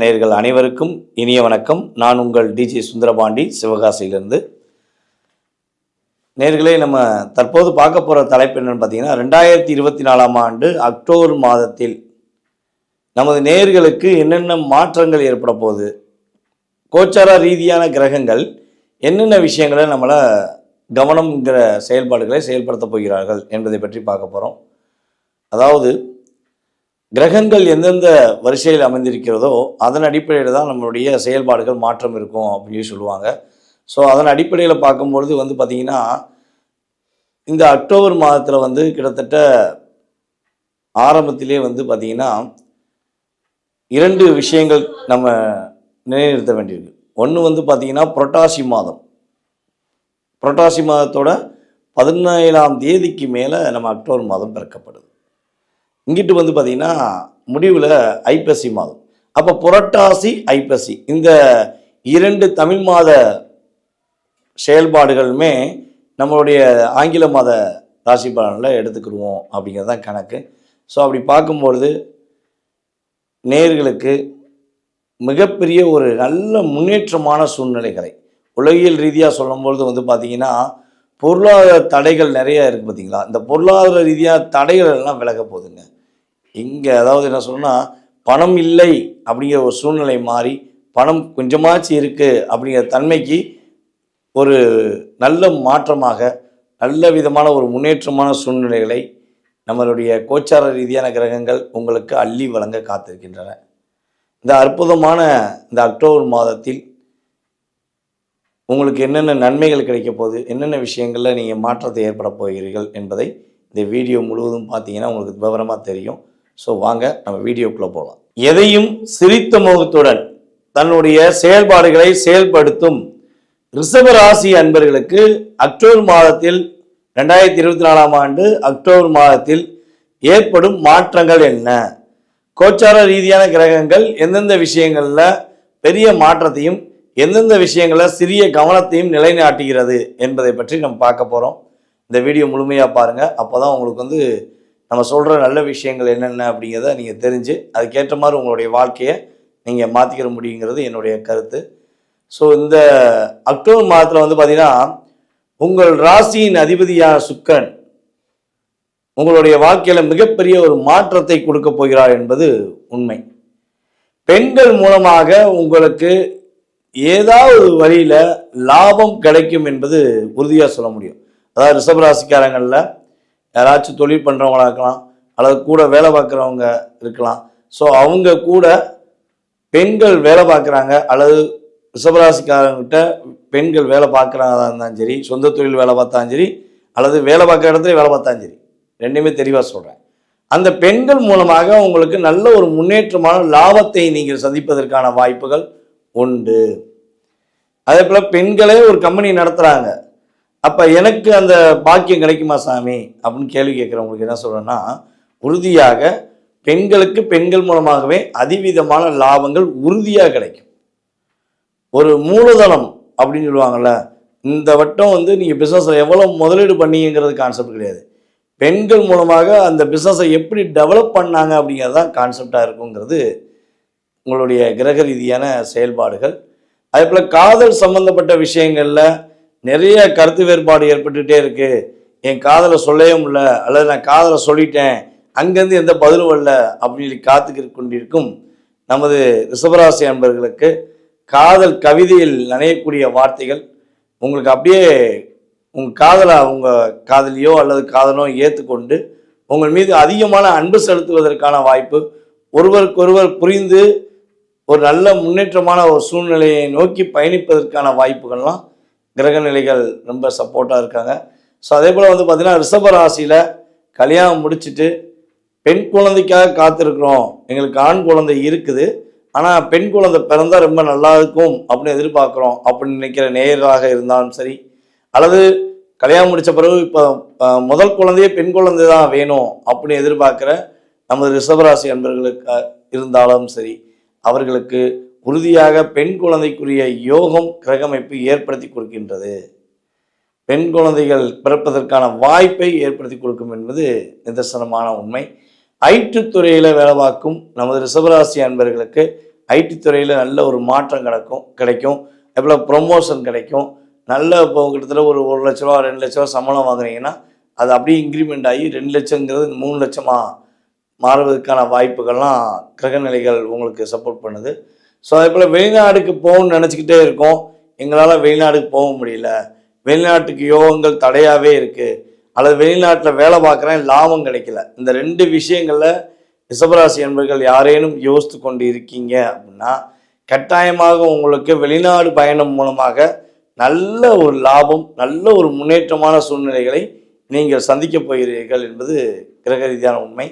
நேர்கள் அனைவருக்கும் இனிய வணக்கம். நான் உங்கள் டிஜே சுந்தரபாண்டி சிவகாசியிலிருந்து. நேர்களே நம்ம தற்போது பார்க்க போகிற தலைப்பு என்னென்னு பார்த்தீங்கன்னா ரெண்டாயிரத்தி இருபத்தி நாலாம் ஆண்டு அக்டோபர் மாதத்தில் நமது நேர்களுக்கு என்னென்ன மாற்றங்கள் ஏற்பட போகுது கோச்சார ரீதியான கிரகங்கள் என்னென்ன விஷயங்களை நம்மளை கவனம்ங்கிற செயல்பாடுகளை செயல்படுத்தப் போகிறார்கள் என்பதை பற்றி பார்க்க போகிறோம் அதாவது கிரகங்கள் எந்தெந்த வரிசையில் அமைந்திருக்கிறதோ அதன் அடிப்படையில் தான் நம்மளுடைய செயல்பாடுகள் மாற்றம் இருக்கும் அப்படின்னு சொல்லுவாங்க. ஸோ அதன் அடிப்படையில் பார்க்கும்பொழுது வந்து பார்த்திங்கன்னா இந்த அக்டோபர் மாதத்தில் வந்து கிட்டத்தட்ட ஆரம்பத்திலே வந்து பார்த்திங்கன்னா இரண்டு விஷயங்கள் நம்ம நிலைநிறுத்த வேண்டியிருக்கு. ஒன்று வந்து பார்த்திங்கன்னா புரட்டாசி மாதம். புரட்டாசி மாதத்தோட பதினேழாம் தேதிக்கு மேலே நம்ம அக்டோபர் மாதம் பிறக்கப்படுது. இங்கிட்டு வந்து பார்த்திங்கன்னா முடிவில் ஐப்பசி மாதம். அப்போ புரட்டாசி ஐப்பசி இந்த இரண்டு தமிழ் மாத செயல்பாடுகளுமே நம்மளுடைய ஆங்கில மாத ராசி பலனில் எடுத்துக்கிடுவோம் அப்படிங்கிறது தான் கணக்கு. ஸோ அப்படி பார்க்கும்பொழுது நேர்களுக்கு மிகப்பெரிய ஒரு நல்ல முன்னேற்றமான சூழ்நிலைகளை உலகியல் ரீதியாக சொல்லும்பொழுது வந்து பார்த்திங்கன்னா பொருளாதார தடைகள் நிறைய இருக்குது பார்த்தீங்களா இந்த பொருளாதார ரீதியாக தடைகள் எல்லாம் விலக போகுதுங்க. இங்கே அதாவது என்ன சொல்லணும்னா பணம் இல்லை அப்படிங்கிற ஒரு சூழ்நிலை மாறி பணம் கொஞ்சமாச்சு இருக்குது அப்படிங்கிற தன்மைக்கு ஒரு நல்ல மாற்றமாக நல்ல விதமான ஒரு முன்னேற்றமான சூழ்நிலைகளை நம்மளுடைய கோச்சார ரீதியான கிரகங்கள் உங்களுக்கு அள்ளி வழங்க காத்திருக்கின்றன. இந்த அற்புதமான இந்த அக்டோபர் மாதத்தில் உங்களுக்கு என்னென்ன நன்மைகள் கிடைக்க போகுது என்னென்ன விஷயங்களில் நீங்கள் மாற்றத்தை ஏற்பட போகிறீர்கள் என்பதை இந்த வீடியோ முழுவதும் பார்த்தீங்கன்னா உங்களுக்கு விவரமாக தெரியும். ஸோ வாங்க நம்ம வீடியோக்குள்ளே போகலாம் எதையும் சிரித்த முகத்துடன் தன்னுடைய செயல்பாடுகளை செயல்படுத்தும் ரிஷப ராசி அன்பர்களுக்கு அக்டோபர் மாதத்தில் ரெண்டாயிரத்தி இருபத்தி நாலாம் ஆண்டு அக்டோபர் மாதத்தில் ஏற்படும் மாற்றங்கள் என்ன? கோச்சார ரீதியான கிரகங்கள் எந்தெந்த விஷயங்களில் பெரிய மாற்றத்தையும் எந்தெந்த விஷயங்களை சிறிய கவனத்தையும் நிலைநாட்டுகிறது என்பதை பற்றி நம்ம பார்க்க போகிறோம் இந்த வீடியோ முழுமையாக பாருங்கள் அப்போ தான் உங்களுக்கு வந்து நம்ம சொல்கிற நல்ல விஷயங்கள் என்னென்ன அப்படிங்கிறத நீங்கள் தெரிஞ்சு அதுக்கேற்ற மாதிரி உங்களுடைய வாழ்க்கையை நீங்கள் மாற்றிக்கிற முடியுங்கிறது என்னுடைய கருத்து. ஸோ இந்த அக்டோபர் மாதத்தில் வந்து பார்த்திங்கன்னா உங்கள் ராசியின் அதிபதியான சுக்கரன் உங்களுடைய வாழ்க்கையில் மிகப்பெரிய ஒரு மாற்றத்தை கொடுக்க போகிறார் என்பது உண்மை. பெண்கள் மூலமாக உங்களுக்கு ஏதாவது ஒரு வழியில் லாபம் கிடைக்கும் என்பது உறுதியாக சொல்ல முடியும். அதாவது ரிஷபராசிக்காரங்களில் யாராச்சும் தொழில் பண்ணுறவங்களா இருக்கலாம் அல்லது கூட வேலை பார்க்குறவங்க இருக்கலாம். ஸோ அவங்க கூட பெண்கள் வேலை பார்க்குறாங்க அல்லது ரிஷபராசிக்காரங்கிட்ட பெண்கள் வேலை பார்க்குறாங்க இருந்தாலும் சரி சொந்த தொழில் வேலை பார்த்தாலும் சரி அல்லது வேலை பார்க்குற இடத்துல வேலை பார்த்தாலும் சரி. ரெண்டுமே தெளிவாக சொல்கிறேன் அந்த பெண்கள் மூலமாக உங்களுக்கு நல்ல ஒரு முன்னேற்றமான லாபத்தை நீங்கள் சந்திப்பதற்கான வாய்ப்புகள் உண்டு. அதே போல் பெண்களே ஒரு கம்பெனி நடத்துகிறாங்க அப்போ எனக்கு அந்த பாக்கியம் கிடைக்குமா சாமி? அப்படின்னு கேள்வி கேட்குறவங்களுக்கு என்ன சொல்கிறேன்னா உறுதியாக பெண்களுக்கு பெண்கள் மூலமாகவே அதிவிதமான லாபங்கள் உறுதியாக கிடைக்கும். ஒரு மூலதனம் அப்படின்னு சொல்லுவாங்கள்ல இந்த வட்டம் வந்து நீங்கள் பிஸ்னஸில் எவ்வளோ முதலீடு பண்ணீங்கிறது கான்செப்ட் கிடையாது. பெண்கள் மூலமாக அந்த பிஸ்னஸை எப்படி டெவலப் பண்ணாங்க அப்படிங்கிறது தான் கான்செப்டாக இருக்குங்கிறது உங்களுடைய கிரக ரீதியான செயல்பாடுகள். அதே போல் காதல் சம்பந்தப்பட்ட விஷயங்களில் நிறைய கருத்து வேறுபாடு ஏற்பட்டுகிட்டே இருக்குது என் காதலை சொல்லவே முடியல அல்லது நான் காதலை சொல்லிட்டேன் அங்கேருந்து எந்த பதிலும் வரல அப்படின்னு சொல்லி காத்துக்கிட்டு கொண்டிருக்கும் நமது ரிஷபராசி அன்பர்களுக்கு காதல் கவிதையில் நனையக்கூடிய வார்த்தைகள். உங்களுக்கு அப்படியே உங்கள் காதலை உங்கள் காதலியோ அல்லது காதலோ ஏற்றுக்கொண்டு உங்கள் மீது அதிகமான அன்பு செலுத்துவதற்கான வாய்ப்பு ஒருவருக்கொருவர் புரிந்து ஒரு நல்ல முன்னேற்றமான ஒரு சூழ்நிலையை நோக்கி பயணிப்பதற்கான வாய்ப்புகள்லாம் கிரக நிலைகள் ரொம்ப சப்போர்ட்டாக இருக்காங்க. ஸோ அதே போல் வந்து பார்த்திங்கன்னா ரிஷப ராசியில் கல்யாணம் முடிச்சுட்டு பெண் குழந்தைக்காக காத்திருக்கிறோம். எங்களுக்கு ஆண் குழந்தை இருக்குது. ஆனால் பெண் குழந்தை பிறந்தால் ரொம்ப நல்லா இருக்கும் அப்படின்னு எதிர்பார்க்குறோம் அப்படின்னு நினைக்கிற நேயராக இருந்தாலும் சரி அல்லது கல்யாணம் முடித்த பிறகு இப்போ முதல் குழந்தையே பெண் குழந்தை தான் வேணும் அப்படின்னு எதிர்பார்க்குற நமது ரிஷபராசி அன்பர்களுக்கு இருந்தாலும் சரி அவர்களுக்கு உறுதியாக பெண் குழந்தைக்குரிய யோகம் கிரகமைப்பு ஏற்படுத்தி கொடுக்கின்றது. பெண் குழந்தைகள் பிறப்பதற்கான வாய்ப்பை ஏற்படுத்தி கொடுக்கும் என்பது நிதர்சனமான உண்மை. ஐடி துறையில் வேலை பார்க்கும் நமது ரிஷபராசி அன்பர்களுக்கு ஐடி துறையில் நல்ல ஒரு மாற்றம் கிடக்கும் கிடைக்கும். அதுபோல் ப்ரொமோஷன் கிடைக்கும். நல்ல இப்போ கிட்டத்தட்ட ஒரு ஒரு லட்ச ரூபா ரெண்டு லட்ச ரூபா சம்பளம் வாங்குறீங்கன்னா அது அப்படியே இன்க்ரிமெண்ட் ஆகி ரெண்டு லட்சங்கிறது மூணு லட்சமாக மாறுவதற்கான வாய்ப்புகள்லாம் கிரகநிலைகள் உங்களுக்கு சப்போர்ட் பண்ணுது. ஸோ அதே போல் வெளிநாடுக்கு போகணும்னு நினச்சிக்கிட்டே இருக்கோம். எங்களால் வெளிநாடுக்கு போக முடியல. வெளிநாட்டுக்கு யோகங்கள் தடையாகவே இருக்குது அல்லது வெளிநாட்டில் வேலை பார்க்குறேன் லாபம் கிடைக்கல. இந்த ரெண்டு விஷயங்களில் ரிஷபராசி என்பர்கள் யாரேனும் யோசித்து கொண்டு இருக்கீங்க அப்படின்னா கட்டாயமாக உங்களுக்கு வெளிநாடு பயணம் மூலமாக நல்ல ஒரு லாபம் நல்ல ஒரு முன்னேற்றமான சூழ்நிலைகளை நீங்கள் சந்திக்கப் போகிறீர்கள் என்பது கிரக ரீதியான உண்மை.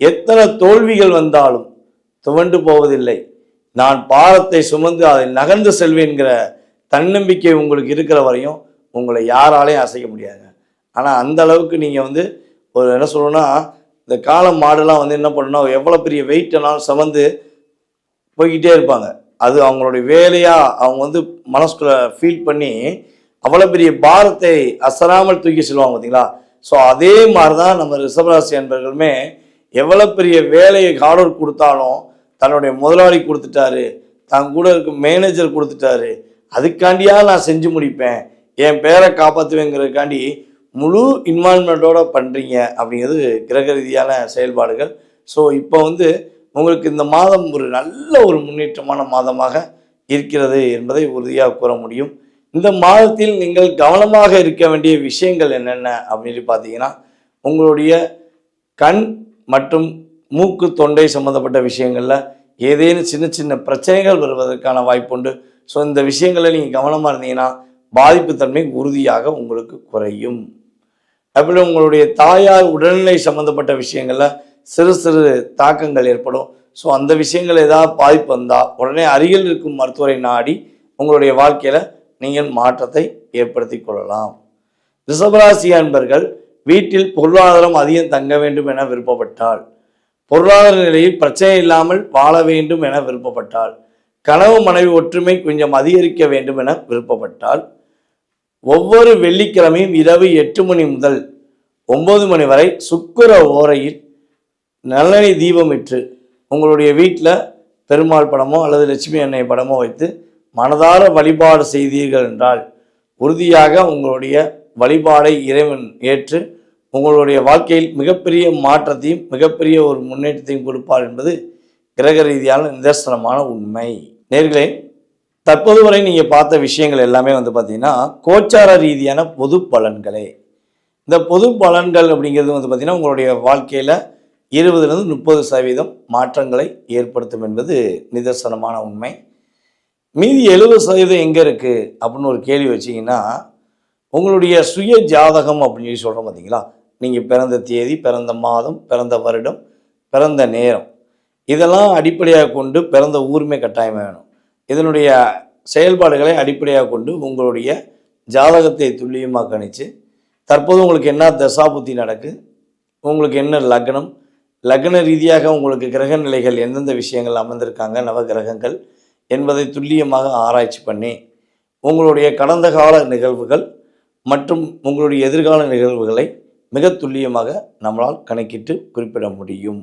எத்தனை தோல்விகள் வந்தாலும் துவண்டு போவதில்லை. நான் பாரத்தை சுமந்து அதை நகர்ந்து செல்வேன்கிற தன்னம்பிக்கை உங்களுக்கு இருக்கிற வரையும் உங்களை யாராலையும் அசைக்க முடியாதுங்க. ஆனால் அந்த அளவுக்கு நீங்கள் வந்து ஒரு என்ன சொல்லணும்னா இந்த காளை மாடுலாம் வந்து என்ன பண்ணணும் எவ்வளோ பெரிய வெயிட்டெல்லாம் சுமந்து போய்கிட்டே இருப்பாங்க. அது அவங்களுடைய வேலையாக அவங்க வந்து மனசுக்குள்ள ஃபீல் பண்ணி அவ்வளோ பெரிய பாரத்தை அசராமல் தூக்கி செல்வாங்க பார்த்தீங்களா ஸோ அதே மாதிரி தான் நம்ம ரிஷபராசி அன்பர்களுமே எவ்வளோ பெரிய வேலையை ஆர்டர் கொடுத்தாலும் தன்னுடைய முதலாளி கொடுத்துட்டாரு தன் கூட இருக்க மேனேஜர் கொடுத்துட்டாரு. அதுக்காண்டியாக நான் செஞ்சு முடிப்பேன். என் பேரை காப்பாற்றுவேங்கிறதுக்காண்டி முழு இன்வால்மெண்ட்டோட பண்ணுறீங்க அப்படிங்கிறது கிரக ரீதியான செயல்பாடுகள். ஸோ இப்போ வந்து உங்களுக்கு இந்த மாதம் ஒரு நல்ல ஒரு முன்னேற்றமான மாதமாக இருக்கிறது என்பதை உறுதியாக கூற முடியும். இந்த மாதத்தில் நீங்கள் கவனமாக இருக்க வேண்டிய விஷயங்கள் என்னென்ன அப்படின்னு பார்த்தீங்கன்னா உங்களுடைய கண் மற்றும் மூக்கு தொண்டை சம்மந்தப்பட்ட விஷயங்களில் ஏதேனும் சின்ன சின்ன பிரச்சனைகள் வருவதற்கான வாய்ப்புண்டு ஸோ இந்த விஷயங்களில் நீங்கள் கவனமாக இருந்தீங்கன்னா பாதிப்பு தன்மை உறுதியாக உங்களுக்கு குறையும். அப்படி உங்களுடைய தாயார் உடல்நிலை சம்மந்தப்பட்ட விஷயங்களில் சிறு சிறு தாக்கங்கள் ஏற்படும். ஸோ அந்த விஷயங்கள் ஏதாவது பாதிப்பு வந்தால் உடனே அருகில் இருக்கும் மருத்துவரை நாடி உங்களுடைய வாழ்க்கையில் நீங்கள் மாற்றத்தை ஏற்படுத்தி கொள்ளலாம். ரிஷபராசி அன்பர்கள் வீட்டில் பொருளாதாரம் அதிகம் தங்க வேண்டும் என விருப்பப்பட்டால் பொருளாதார நிலையில் பிரச்சனை இல்லாமல் வாழ வேண்டும் என விருப்பப்பட்டால் கனவு மனைவி ஒற்றுமை கொஞ்சம் அதிகரிக்க வேண்டும் என விருப்பப்பட்டால் ஒவ்வொரு வெள்ளிக்கிழமையும் இரவு எட்டு மணி முதல் ஒன்பது மணி வரை சுக்கிர ஓரையில் நல்லெண்ணெய் தீபமிட்டு உங்களுடைய வீட்டில் பெருமாள் படமோ அல்லது லட்சுமி அன்னை படமோ வைத்து மனதார வழிபாடு செய்தீர்கள் என்றால் உறுதியாக உங்களுடைய வழிபாடை இறைவன் ஏற்று உங்களுடைய வாழ்க்கையில் மிகப்பெரிய மாற்றத்தையும் மிகப்பெரிய ஒரு முன்னேற்றத்தையும் கொடுப்பார் என்பது கிரக ரீதியான நிதர்சனமான உண்மை. நேர்களே தற்போது வரை நீங்கள் பார்த்த விஷயங்கள் எல்லாமே வந்து பார்த்தீங்கன்னா கோச்சார ரீதியான பொது பலன்களே. இந்த பொது பலன்கள் அப்படிங்கிறது வந்து பார்த்தீங்கன்னா உங்களுடைய வாழ்க்கையில் இருபதுலேருந்து முப்பது சதவீதம் மாற்றங்களை ஏற்படுத்தும் என்பது நிதர்சனமான உண்மை. மீதி எழுபது சதவீதம் எங்கே இருக்குது அப்படின்னு ஒரு கேள்வி வச்சிங்கன்னா உங்களுடைய சுய ஜாதகம் அப்படின்னு சொல்லி சொல்கிறோம் பார்த்தீங்களா நீங்கள் பிறந்த தேதி பிறந்த மாதம் பிறந்த வருடம் பிறந்த நேரம். இதெல்லாம் அடிப்படையாக கொண்டு பிறந்த ஊருமே கட்டாயமாக வேணும். இதனுடைய செயல்பாடுகளை அடிப்படையாக கொண்டு உங்களுடைய ஜாதகத்தை துல்லியமாக கணிச்சு தற்போது உங்களுக்கு என்ன தசாபுத்தி நடக்கு உங்களுக்கு என்ன லக்னம் லக்ன ரீதியாக உங்களுக்கு கிரக நிலைகள் எந்தெந்த விஷயங்கள் அமர்ந்திருக்காங்க நவ கிரகங்கள் என்பதை துல்லியமாக ஆராய்ச்சி பண்ணி உங்களுடைய கடந்த கால நிகழ்வுகள் மற்றும் உங்களுடைய எதிர்கால நிகழ்வுகளை மிக துல்லியமாக நம்மளால் கணக்கிட்டு குறிப்பிட முடியும்.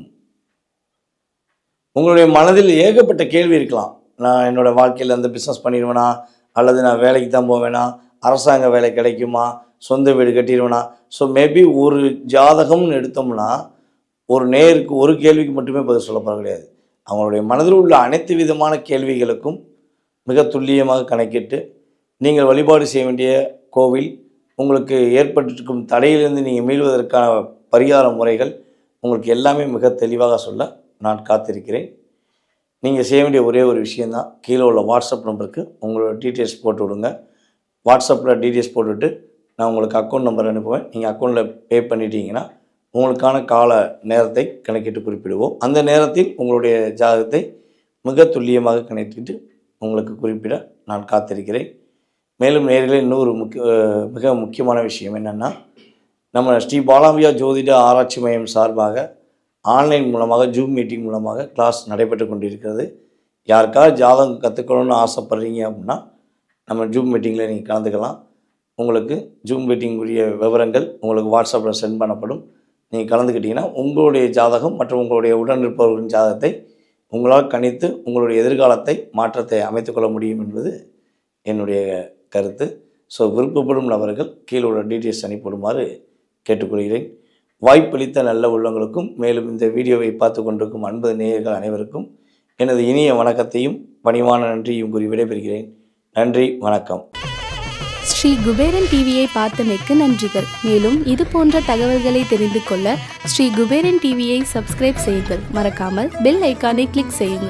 உங்களுடைய மனதில் ஏகப்பட்ட கேள்வி இருக்கலாம். நான் என்னோடய வாழ்க்கையில் அந்த பிஸ்னஸ் பண்ணிடுவேனா? அல்லது நான் வேலைக்கு தான் போவேனா? அரசாங்க வேலை கிடைக்குமா? சொந்த வீடு கட்டிடுவேனா? ஸோ மேபி ஒரு ஜாதகம்னு எடுத்தோம்னா ஒரு நேருக்கு ஒரு கேள்விக்கு மட்டுமே பதில் சொல்லப்பட கிடையாது. அவங்களுடைய மனதில் உள்ள அனைத்து விதமான கேள்விகளுக்கும் மிக துல்லியமாக கணக்கிட்டு நீங்கள் வழிபாடு செய்ய வேண்டிய கோவில் உங்களுக்கு ஏற்பட்டிருக்கும் தடையிலிருந்து நீங்கள் மீள்வதற்கான பரிகார முறைகள் உங்களுக்கு எல்லாமே மிக தெளிவாக சொல்ல நான் காத்திருக்கிறேன். நீங்கள் செய்ய வேண்டிய ஒரே ஒரு விஷயந்தான் கீழே உள்ள வாட்ஸ்அப் நம்பருக்கு உங்களோட டீட்டெயில்ஸ் போட்டு விடுங்க. வாட்ஸ்அப்பில் டீட்டெயில்ஸ் போட்டுவிட்டு நான் உங்களுக்கு அக்கௌண்ட் நம்பர் அனுப்புவேன். நீங்கள் அக்கௌண்ட்டில் பே பண்ணிட்டீங்கன்னா உங்களுக்கான கால நேரத்தை கணக்கிட்டு குறிப்பிடுவோம். அந்த நேரத்தில் உங்களுடைய ஜாதகத்தை மிக துல்லியமாக கணக்கிட்டு உங்களுக்கு குறிப்பிட நான் காத்திருக்கிறேன். மேலும் நேரில் இன்னொரு முக்கிய மிக முக்கியமான விஷயம் என்னென்னா நம்ம ஸ்ரீ பாலாம்பியா ஜோதிட ஆராய்ச்சி மையம் சார்பாக ஆன்லைன் மூலமாக ஜூம் மீட்டிங் மூலமாக கிளாஸ் நடைபெற்று கொண்டிருக்கிறது. யாருக்காவது ஜாதகம் கற்றுக்கணும்னு ஆசைப்பட்றீங்க அப்படின்னா நம்ம ஜூம் மீட்டிங்கில் நீங்கள் கலந்துக்கலாம். உங்களுக்கு ஜூம் மீட்டிங்குரிய விவரங்கள் உங்களுக்கு வாட்ஸ்அப்பில் சென்ட் பண்ணப்படும். நீங்கள் கலந்துக்கிட்டிங்கன்னா உங்களுடைய ஜாதகம் மற்றும் உங்களுடைய உடனிருப்பவர்களின் ஜாதகத்தை உங்களால் கணித்து உங்களுடைய எதிர்காலத்தை மாற்றத்தை அமைத்துக்கொள்ள முடியும் என்பது என்னுடைய கருத்து. ஸோ விருப்பப்படும் நபர்கள் கீழே உள்ள டீட்டெயில்ஸ் அனுப்பிவிடுமாறு கேட்டுக்கொள்கிறேன். வாய்ப்பளித்த நல்ல உள்ளங்களுக்கும் மேலும் இந்த வீடியோவை பார்த்து கொண்டிருக்கும் அன்பது நேயர்கள் அனைவருக்கும் எனது இனிய வணக்கத்தையும் பணிவான நன்றியும் கூறி விடைபெறுகிறேன். நன்றி வணக்கம். ஸ்ரீ குபேரன் டிவியை பார்த்தமைக்கு நன்றிகள். மேலும் இது போன்ற தகவல்களை தெரிந்து கொள்ள ஸ்ரீ குபேரன் டிவியை சப்ஸ்கிரைப் செய்யுங்கள். மறக்காமல் பெல் ஐக்கானை கிளிக் செய்யுங்கள்.